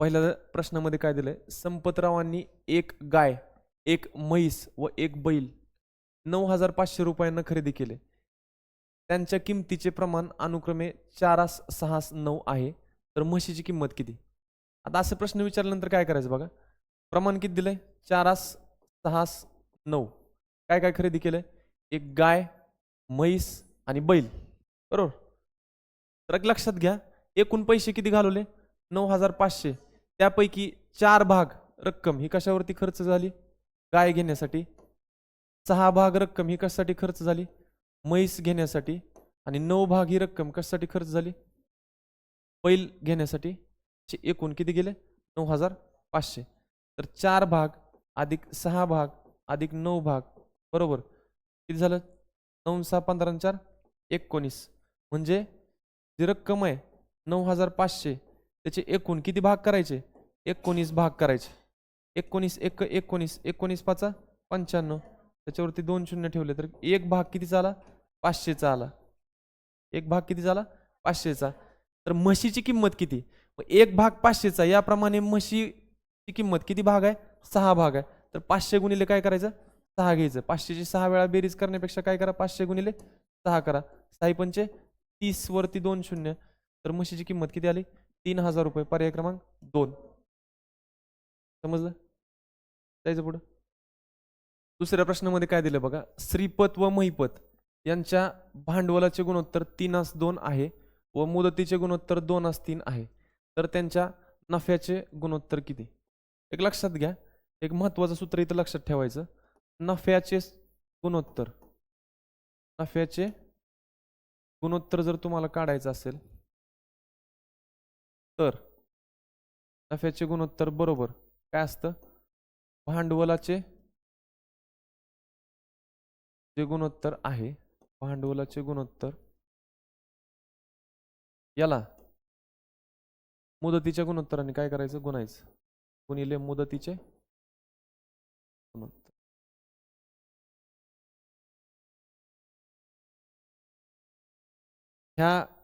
पहिल्या प्रश्नामध्ये काय दिलंय? संपतरावांनी एक गाय एक म्हैस व एक बैल नऊ हजार पाचशे रुपयांना खरेदी केले. त्यांच्या किमतीचे प्रमाण अनुक्रमे चारास सहास नऊ आहे. तर म्हशीची किंमत किती? आता असे प्रश्न विचारल्यानंतर काय करायचं बघा? प्रमाण किती दिलंय? चारास सहास नऊ. काय काय खरेदी केलंय? एक गाय म्हैस आणि बैल. बरोबर? तर एक लक्षात घ्या. एकूण पैसे किती घालवले? नऊ हजार पाचशे. त्यापैकी चार भाग रक्कम ही कशावरती खर्च झाली? गाय घेण्यासाठी. सहा भाग रक्कम ही कशासाठी खर्च झाली? म्हैस घेण्यासाठी. आणि नऊ भाग ही रक्कम कशासाठी खर्च झाली? बैल घेण्यासाठी. चे एकूण किती गेले? नऊ हजार पाचशे. तर चार भाग अधिक सहा भाग अधिक नऊ भाग. बरोबर. किती झालं? नऊ सहा पंधरा चार एकोणीस. म्हणजे जी रक्कम आहे नऊ हजार पाचशे. त्याचे एकूण किती भाग करायचे? एकोणीस भाग करायचे. एकोणीस एक एकोणीस एकोणीस पाचा पंच्याण्णव. त्याच्यावरती दोन शून्य ठेवले तर एक भाग कितीचा आला? पाचशेचा आला. एक भाग किती झाला पाचशेचा. तर म्हशीची किंमत किती? एक भाग पाचशेचा. याप्रमाणे म्हशीची किंमत किती भाग आहे? सहा भाग आहे. तर पाचशे गुणिले काय करायचं? सहा घ्यायचं. पाचशेची सहा वेळा बेरीज करण्यापेक्षा काय करा? पाचशे गुणिले सहा करा. सहा पंचे तीसवरती दोन शून्य. तर म्हशीची किंमत किती आली? तीन हजार रुपये पर्याय क्रमांक दोन. समजलं? जायचं पुढं. दुसऱ्या प्रश्नामध्ये काय दिलं बघा? श्रीपत व महिपत यांच्या भांडवलाचे गुणोत्तर तीन अस दोन आहे व मुदतीचे गुणोत्तर दोन अस तीन आहे. तर त्यांच्या नफ्याचे गुणोत्तर किती? एक लक्षात घ्या. एक महत्वाचं सूत्र इथं लक्षात ठेवायचं. नफ्याचे गुणोत्तर. नफ्याचे गुणोत्तर जर तुम्हाला काढायचं असेल तर? नफ्याचे गुणोत्तर बरोबर. काय असतं? भांडवलाचे जे गुणोत्तर आहे भांडवलाचे गुणोत्तर याला मुदतीच्या गुणोत्तराने काय करायचं? गुणायचं. गुणिले मुदतीचे गुणोत्तर. ह्या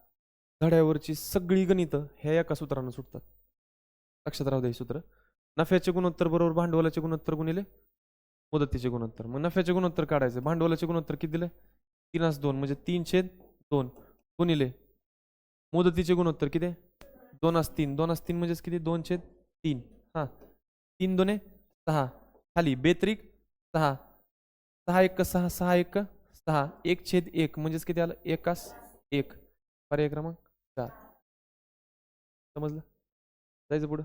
धड्यावरची सगळी गणितं ह्या एका सूत्रानं सुटतात. लक्षात राहू द्या हे सूत्र. नफ्याचे गुणोत्तर बरोबर भांडवलाचे गुणोत्तर गुणिले मुदतीचे गुणोत्तर. मग नफ्याचे गुणोत्तर काढायचं. भांडवलाचे गुणोत्तर किती दिले? तीनास दोन. म्हणजे तीन छेद दोन गुणिले मुदतीचे गुणोत्तर किती? दोनास तीन. दोनास तीन म्हणजेच किती? दोन छेद तीन. हां. तीन दोने सहा. खाली बेत्रिक सहा. सहा एक सहा. सहा एक सहा. एक छेद एक. म्हणजेच किती आलं? एकास एक. पर्याय क्रमांक? चार समजलं? जायचं पुढं.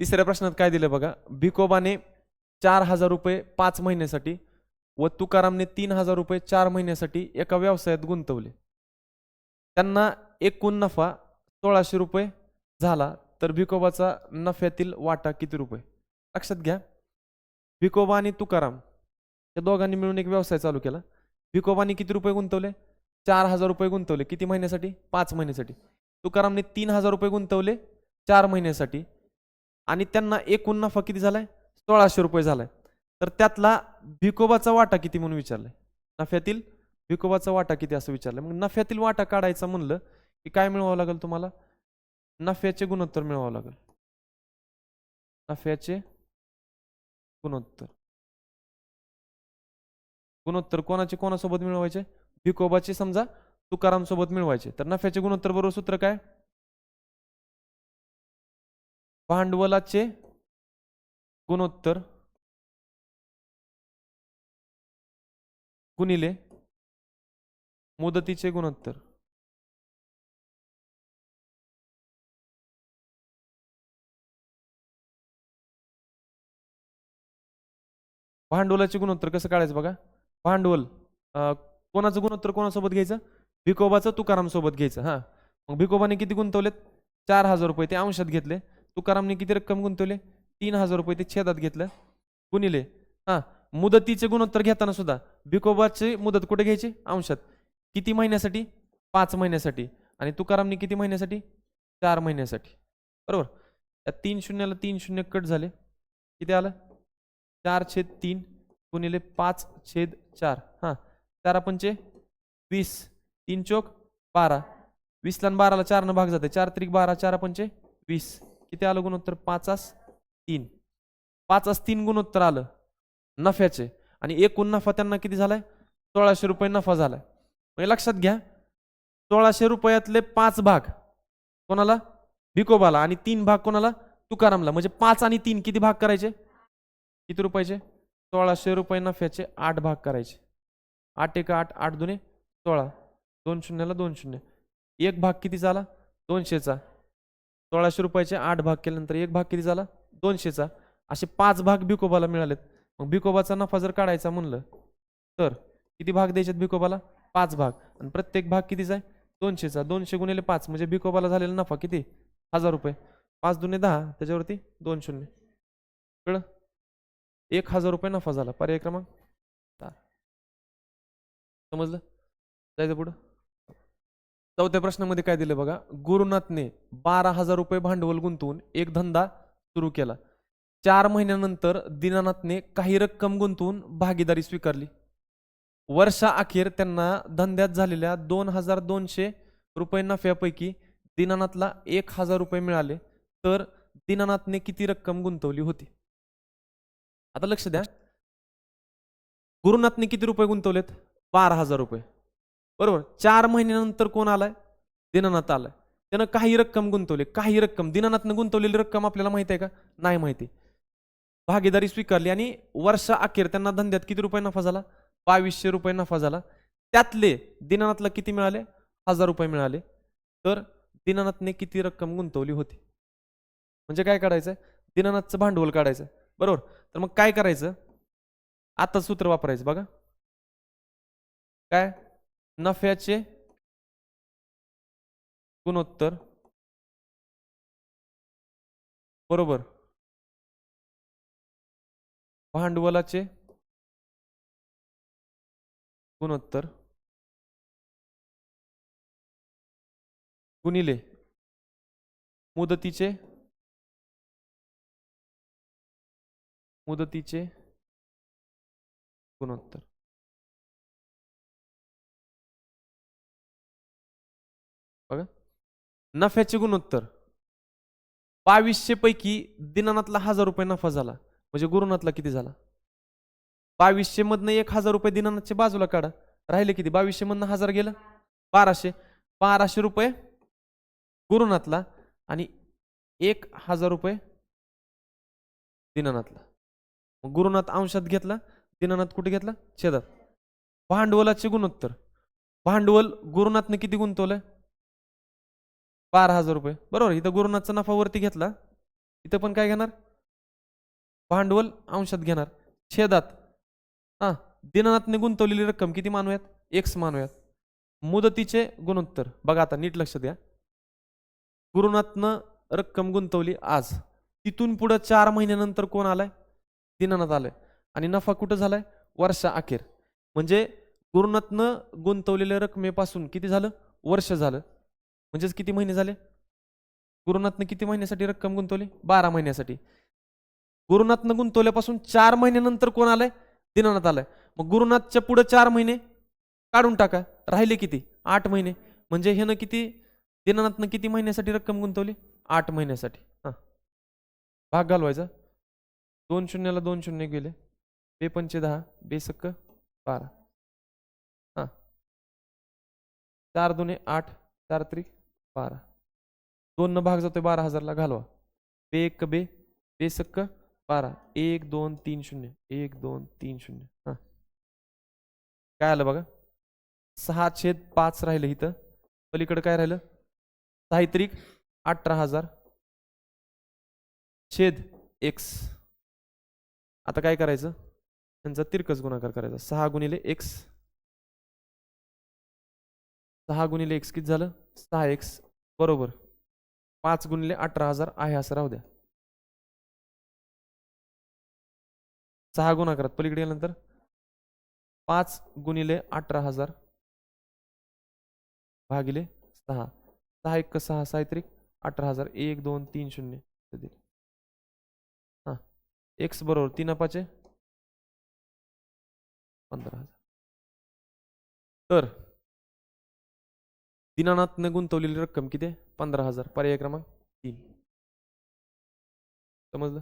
तिसऱ्या प्रश्नात काय दिलं बघा? भिकोबाने चार हजार रुपये पाच महिन्यासाठी व तुकारामने तीन हजार रुपये चार महिन्यासाठी एका व्यवसायात गुंतवले. त्यांना एकूण नफा सोळाशे रुपये झाला तर भिकोबाचा नफ्यातील वाटा किती रुपये? लक्षात घ्या. भिकोबा आणि तुकाराम या दोघांनी मिळून एक व्यवसाय चालू केला. भिकोबाने किती रुपये गुंतवले? चार हजार रुपये गुंतवले. किती महिन्यासाठी? पाच महिन्यासाठी. तुकारामने तीन हजार रुपये गुंतवले चार महिन्यासाठी. आणि त्यांना एकूण नफा किती झालाय? सोळाशे रुपये झालाय. तर त्यातला भिकोबाचा वाटा किती म्हणून विचारलाय? नफ्यातील भिकोबाचा वाटा किती असं विचारलं मग नफ्यातील वाटा काढायचा म्हणलं की काय मिळवावं लागेल तुम्हाला? नफ्याचे गुणोत्तर मिळवावं लागेल. नफ्याचे गुणोत्तर. गुणोत्तर कोणाचे? कोणासोबत मिळवायचे? भिकोबाचे समजा तुकाराम सोबत मिळवायचे. तर नफ्याचे गुणोत्तर बरोबर सूत्र काय? भांडवलाचे गुणोत्तर गुणिले मुदतीचे गुणोत्तर. भांडवलाचे गुणोत्तर कसं काढायचं बघा? भांडवल कोणाचं गुणोत्तर कोणासोबत घ्यायचं? भिकोबाचं तुकारामसोबत घ्यायचं हां. मग भिकोबाने किती गुंतवलेत? चार हजार रुपये ते अंशात घेतले. तुकारामने किती रक्कम गुंतवले? तीन हजार रुपये ते छेदात घेतलं. गुणिले हां. मुदतीचे गुणोत्तर घेताना सुद्धा भिकोबाची मुदत कुठे घ्यायची? अंशात. किती महिन्यासाठी? पाच महिन्यासाठी. आणि तुकारामने किती महिन्यासाठी? चार महिन्यासाठी. बरोबर? त्या तीन शून्याला तीन शून्य कट झाले. किती आलं? चार छेद तीन. गुणिले पाच छेद चार. हां. चार पंचे वीस. तीन चोक बारा. वीसला आणि बाराला चारनं भाग जाते. चार त्रिक बारा चार पंचे वीस. किती आलं गुणोत्तर? पाचास तीन. पाचास तीन गुणोत्तर आलं. नफ्याचे. आणि एकूण नफा त्यांना किती झालाय? सोळाशे रुपये नफा झालाय. म्हणजे लक्षात घ्या. सोळाशे रुपयातले पाच भाग कोणाला? भिकोबाला. आणि तीन भाग कोणाला? तुकारामला. म्हणजे पाच आणि तीन किती भाग करायचे? किती रुपयाचे? सोळाशे रुपये नफ्याचे आठ भाग करायचे. आठ एक आठ आठ दुने सोळा. दोन शून्याला दोन शून्य. एक भाग किती झाला? दोनशेचा. सोळाशे रुपयाचे आठ भाग केल्यानंतर एक भाग किती झाला? दोनशेचा. असे पाच भाग भिकोबाला मिळालेत. मग भिकोबाचा नफा जर काढायचा म्हणलं तर किती भाग द्यायचे भिकोबाला पाच भाग. आणि प्रत्येक भाग कितीचा आहे? दोनशेचा. दोनशे गुणिले पाच म्हणजे भिकोबाला झालेला नफा किती? हजार रुपये. पाच दुने दहा त्याच्यावरती दोन शून्य. कळलं? एक हजार रुपये नफा झाला. पर्याय क्रमांक? समजलं? जायचं पुढं? चौथ्या प्रश्नामध्ये काय दिलं बघा? गुरुनाथने बारा हजार रुपये भांडवल गुंतवून एक धंदा सुरू केला. चार महिन्यानंतर दीनानाथने काही रक्कम गुंतवून भागीदारी स्वीकारली. वर्षा अखेर त्यांना धंद्यात झालेल्या दोन हजार दोनशे रुपये नफ्यापैकी दीनानाथला एक हजार रुपये मिळाले तर दीनानाथने किती रक्कम गुंतवली होती? आता लक्ष द्या. गुरुनाथने किती रुपये गुंतवलेत? बारा हजार रुपये. बरोबर? चार महिन्यानंतर कोण आलाय? दीनानाथ आलाय. त्यानं काही रक्कम गुंतवली. काही रक्कम. दिनानाथनं गुंतवलेली रक्कम आपल्याला माहिती आहे का? नाही माहिती. भागीदारी स्वीकारली आणि वर्षा अखेर त्यांना धंद्यात किती रुपये नफा झाला? बावीसशे रुपये नफा झाला. त्यातले दिनानाथला किती मिळाले? हजार रुपये मिळाले. तर दिनानाथने किती रक्कम गुंतवली होती? म्हणजे काय काढायचं? दिनानाथचं भांडवल काढायचं. बरोबर? तर मग काय करायचं? आता सूत्र वापरायचं. बघा. काय? नफ्याचे गुणोत्तर. बरोबर. भांडवलाचे गुणोत्तर. गुणिले. मुदतीचे मुदतीचे गुणोत्तर. बघा. नफ्याचे गुणोत्तर बावीसशे पैकी दिनानाथला हजार रुपये नफा झाला. म्हणजे गुरुनाथला किती झाला? बावीसशे मधनं एक हजार रुपये दिनानाथच्या बाजूला काढा. राहिले किती? बावीसशे मधनं हजार गेलं? बाराशे. बाराशे रुपये गुरुनाथला आणि एक हजार रुपये दिनानाथला. मग गुरुनाथ अंशात घेतला. दिनानाथ कुठे घेतला? छेदात. भांडवलाचे गुणोत्तर. भांडवल गुरुनाथनं किती गुंतवलंय? बारा हजार रुपये. बरोबर इथं गुरुनाथचा नफा वरती घेतला. इथं पण काय घेणार? भांडवल अंशात घेणार. छेदात. हां दिनानाथने गुंतवलेली रक्कम किती मानूयात? एक्स मानूयात. मुदतीचे गुणोत्तर. बघा आता नीट लक्ष द्या. गुरुनाथनं रक्कम गुंतवली आज. तिथून पुढं चार महिन्यानंतर कोण आलाय? दिनानाथ आलाय. आणि नफा कुठं झालाय? वर्षा अखेर. म्हणजे गुरुनाथनं गुंतवलेल्या रकमेपासून किती झालं? वर्ष झालं. म्हणजेच किती महिने झाले? गुरुनाथनं किती महिन्यासाठी रक्कम गुंतवली? बारा महिन्यासाठी. गुरुनाथनं गुंतवल्यापासून चार महिन्यानंतर कोण आलंय? दिनानाथ आलाय. मग गुरुनाथच्या पुढे चार महिने काढून टाका. राहिले किती? आठ महिने. म्हणजे ह्यानं किती? दिनानाथनं किती महिन्यासाठी रक्कम गुंतवली? आठ महिन्यासाठी. हां. भाग घालवायचा. दोन शून्याला दोन शून्य गेले. बे पंचे दहा बेसक्क बारा. हां. चार दोन्ही आठ चार त्रिक बारा. दोन न भाग जातोय बारा हजारला घालवा. बे एक बे सक्क बारा. एक दोन तीन शून्य. एक दोन तीन शून्य. हां. काय आलं बघा? सहा छेद पाच राहिलं इथं. पलीकडं काय राहिलं? साहित्रिक अठरा हजार. छेद एक्स. आता काय करायचं? त्यांचा तिरकस गुणाकार करायचा. सहा गुणिले एक्स. सहा गुणिले एक्स किती झालं? सहा एक्स बरोबर. पाच गुणिले अठरा हजार आहे असं राहू द्या. सहा गुणाकारात पलीकडे गेल्यानंतर पाच गुणिले अठरा हजार भागिले सहा. सहा एक सहा साहित्रिक अठरा हजार. एक दोन तीन शून्य. हा हां. एक्स बरोबर. तीन अपाचे? पंधरा हजार. तर दिनानाथनं गुंतवलेली रक्कम किती आहे? पंधरा हजार. पर्याय क्रमांक तीन. समजलं?